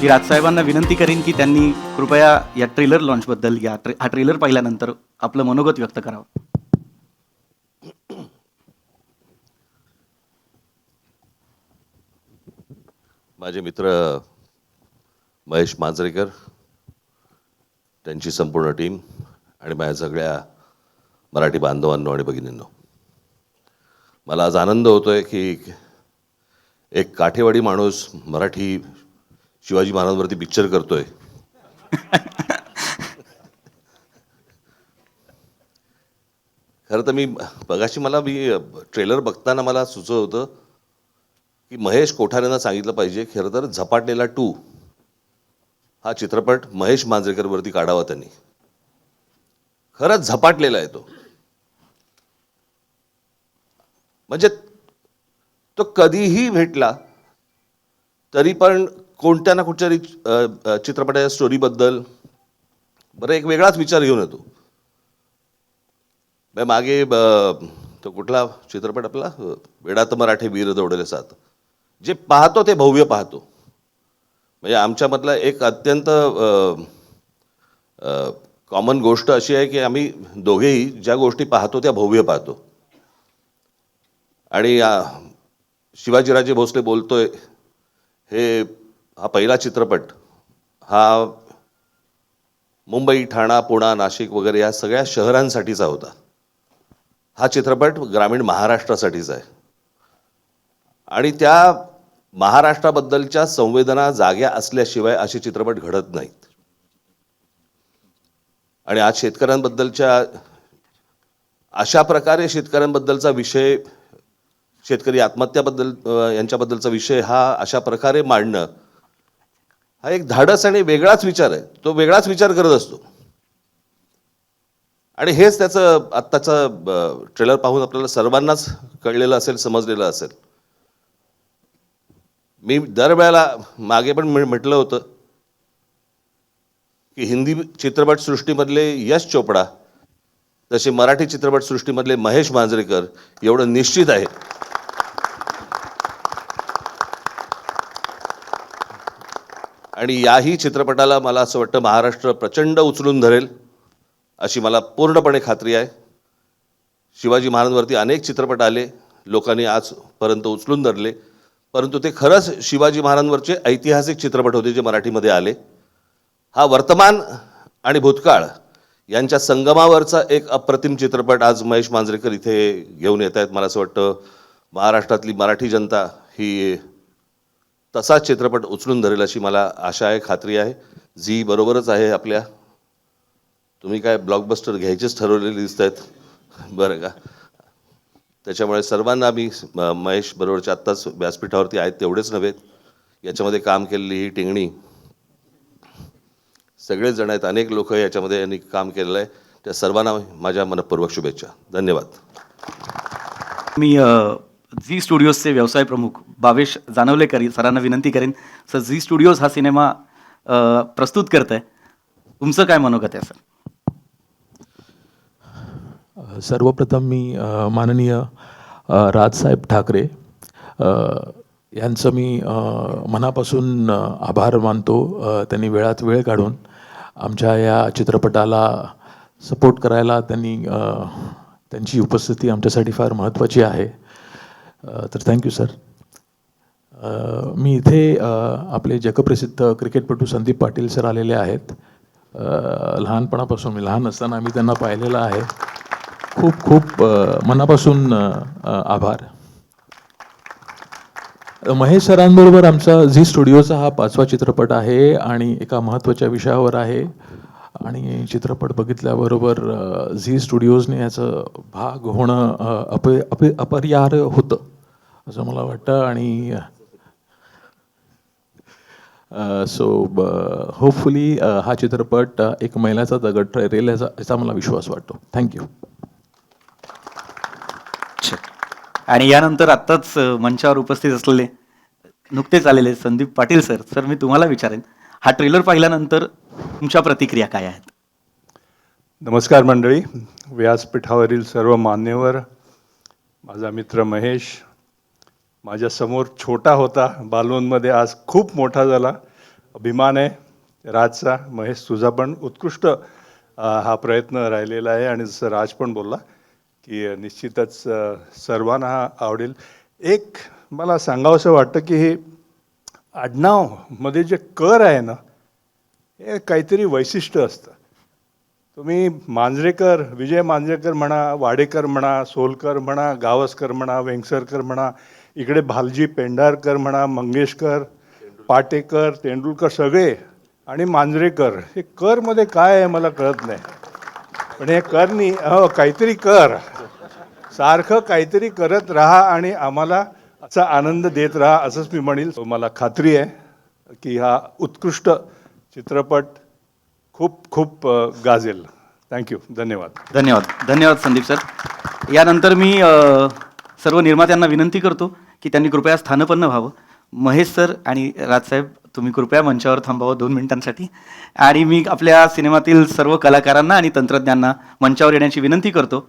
मी राजसाहेबांना विनंती करेन की त्यांनी कृपया या ट्रेलर लॉन्चबद्दल या ट्रे हा ट्रेलर पाहिल्यानंतर आपलं मनोगत व्यक्त करावं. माझे मित्र महेश मांजरेकर त्यांची संपूर्ण टीम आणि माझ्या सगळ्या मराठी बांधवांनो आणि भगिनींनो. मला आज आनंद होतोय की एक काठेवाडी माणूस मराठी शिवाजी महाराजांवरती पिक्चर करतोय. खरं तर मी बघाशी मला मी ट्रेलर बघताना मला सुचत होतं की महेश कोठारेंना सांगितलं पाहिजे खरं तर झपाटलेला टू हा चित्रपट महेश मांजरेकरवरती काढावा त्यांनी. खरंच झपाटलेला आहे तो. म्हणजे तो कधीही भेटला तरी पण कोणत्या ना कुठच्या चित्रपटाच्या स्टोरीबद्दल बरं एक वेगळाच विचार घेऊन येतो. म्हणजे मागे ब- तो कुठला चित्रपट आपला? वेडात मराठे वीर दौडले सात. जे पाहतो ते भव्य पाहतो. म्हणजे आमच्यामधला एक अत्यंत कॉमन गोष्ट अशी आहे की आम्ही दोघेही ज्या गोष्टी पाहतो त्या भव्य पाहतो. आणि शिवाजीराजे भोसले बोलतोय हे हा पहिला चित्रपट हा मुंबई ठाणा पुणा नाशिक वगैरे या सगळ्या शहरांसाठीचा होता. हा चित्रपट ग्रामीण महाराष्ट्रासाठीचा आहे. आणि त्या महाराष्ट्राबद्दलच्या संवेदना जाग्या असल्याशिवाय असे चित्रपट घडत नाहीत. आणि आज शेतकऱ्यांबद्दलच्या अशा प्रकारे शेतकऱ्यांबद्दलचा विषय शेतकरी आत्महत्याबद्दल यांच्याबद्दलचा विषय हा अशा प्रकारे मांडणं हा एक धाडस आणि वेगळाच विचार आहे. तो वेगळाच विचार करत असतो. आणि हेच त्याचं आत्ताचं ट्रेलर पाहून आपल्याला सर्वांनाच कळलेलं असेल समजलेलं असेल. मी दरवेळेला मागे पण म्हटलं होतं की हिंदी चित्रपटसृष्टीमधले यश चोपडा तसे मराठी चित्रपटसृष्टीमधले महेश मांजरेकर एवढं निश्चित आहे. आणि याही चित्रपटाला मला असं वाटतं महाराष्ट्र प्रचंड उचलून धरेल अशी मला पूर्णपणे खात्री आहे. शिवाजी महाराजांवरती अनेक चित्रपट आले लोकांनी आजपर्यंत उचलून धरले परंतु ते खरंच शिवाजी महाराजांवरचे ऐतिहासिक चित्रपट होते जे मराठीमध्ये आले. हा वर्तमान आणि भूतकाळ यांच्या संगमावरचा एक अप्रतिम चित्रपट आज महेश मांजरेकर इथे घेऊन येत आहेत. मला असं वाटतं महाराष्ट्रातली मराठी जनता ही तसाच चित्रपट उचलून धरेल अशी मला आशा आहे खात्री आहे. झी बरोबरच आहे आपल्या. तुम्ही काय ब्लॉकबस्टर घ्यायचेच ठरवलेले दिसत आहेत बरं का. त्याच्यामुळे सर्वांना मी महेश बरोबरच्या आत्ताच व्यासपीठावरती आहेत तेवढेच नव्हे. याच्यामध्ये काम केलेली ही टिंगणी. सगळेच जण आहेत अनेक लोक याच्यामध्ये यांनी काम केलेलं आहे. त्या सर्वांना माझ्या मनपूर्वक शुभेच्छा. धन्यवाद. मी झी स्टुडिओजचे व्यवसाय प्रमुख भावेश जानवलेकर सरांना विनंती करेन. सर झी स्टुडिओज हा सिनेमा प्रस्तुत करत आहे तुमचं काय मनोगत आहे सर? सर्वप्रथम मी माननीय राजसाहेब ठाकरे यांचं मी मनापासून आभार मानतो त्यांनी वेळात वेळ काढून आमच्या या चित्रपटाला सपोर्ट करायला त्यांनी त्यांची उपस्थिती आमच्यासाठी फार महत्त्वाची आहे. तर थँक्यू सर मी इथे आपले जगप्रसिद्ध क्रिकेटपटू संदीप पाटील सर आलेले आहेत. लहानपणापासून मी लहान असताना आम्ही त्यांना पाहिलेलं आहे. खूप खूप मनापासून आभार. महेश सरांबरोबर आमचा झी स्टुडिओचा हा पाचवा चित्रपट आहे आणि एका महत्त्वाच्या विषयावर आहे. आणि चित्रपट बघितल्याबरोबर झी स्टुडिओजने याचं भाग होणं अप अप अपरिहार्य होतं असं मला वाटतं. आणि सो होपफुली हा चित्रपट एक मैलाचा दगड ठरेल याचा याचा मला विश्वास वाटतो. थँक्यू आणि यानंतर आत्ताच मंचावर उपस्थित असलेले नुकतेच आलेले संदीप पाटील सर सर मी तुम्हाला विचारेन. हा ट्रेलर पाहिल्यानंतर तुमच्या प्रतिक्रिया काय आहेत? नमस्कार मंडळी. व्यासपीठावरील सर्व मान्यवर माझा मित्र महेश माझ्यासमोर छोटा होता बालवनमध्ये आज खूप मोठा झाला अभिमान आहे राजचा. महेश तुझा पण उत्कृष्ट अ, हा प्रयत्न राहिलेला आहे आणि जसं राज पण बोलला की अ, निश्चितच अ, सर्वांना हा आवडेल. एक मला सांगावंसं वाटतं की हे आडनावमध्ये जे कर आहे ना हे काहीतरी वैशिष्ट्य असतं. तुम्ही मांजरेकर विजय मांजरेकर म्हणा वाडेकर म्हणा सोलकर म्हणा गावस्कर म्हणा वेंगसरकर म्हणा इकडे भालजी पेंढारकर म्हणा मंगेशकर पाटेकर तेंडुलकर सगळे आणि मांजरेकर हे करमध्ये काय आहे मला कळत नाही. पण हे करनी हो काहीतरी कर. सारखं काहीतरी करत राहा आणि आम्हाला असा आनंद देत राहा असंच मी म्हणेल. मला खात्री आहे की हा उत्कृष्ट चित्रपट खूप खूप गाजेल. थँक्यू धन्यवाद. धन्यवाद. धन्यवाद संदीप सर. यानंतर मी सर्व निर्मात्यांना विनंती करतो की त्यांनी कृपया स्थानपन्न व्हावं. महेश सर आणि राजसाहेब तुम्ही कृपया मंचावर थांबावं दोन मिनिटांसाठी. आणि मी आपल्या सिनेमातील सर्व कलाकारांना आणि तंत्रज्ञांना मंचावर येण्याची विनंती करतो.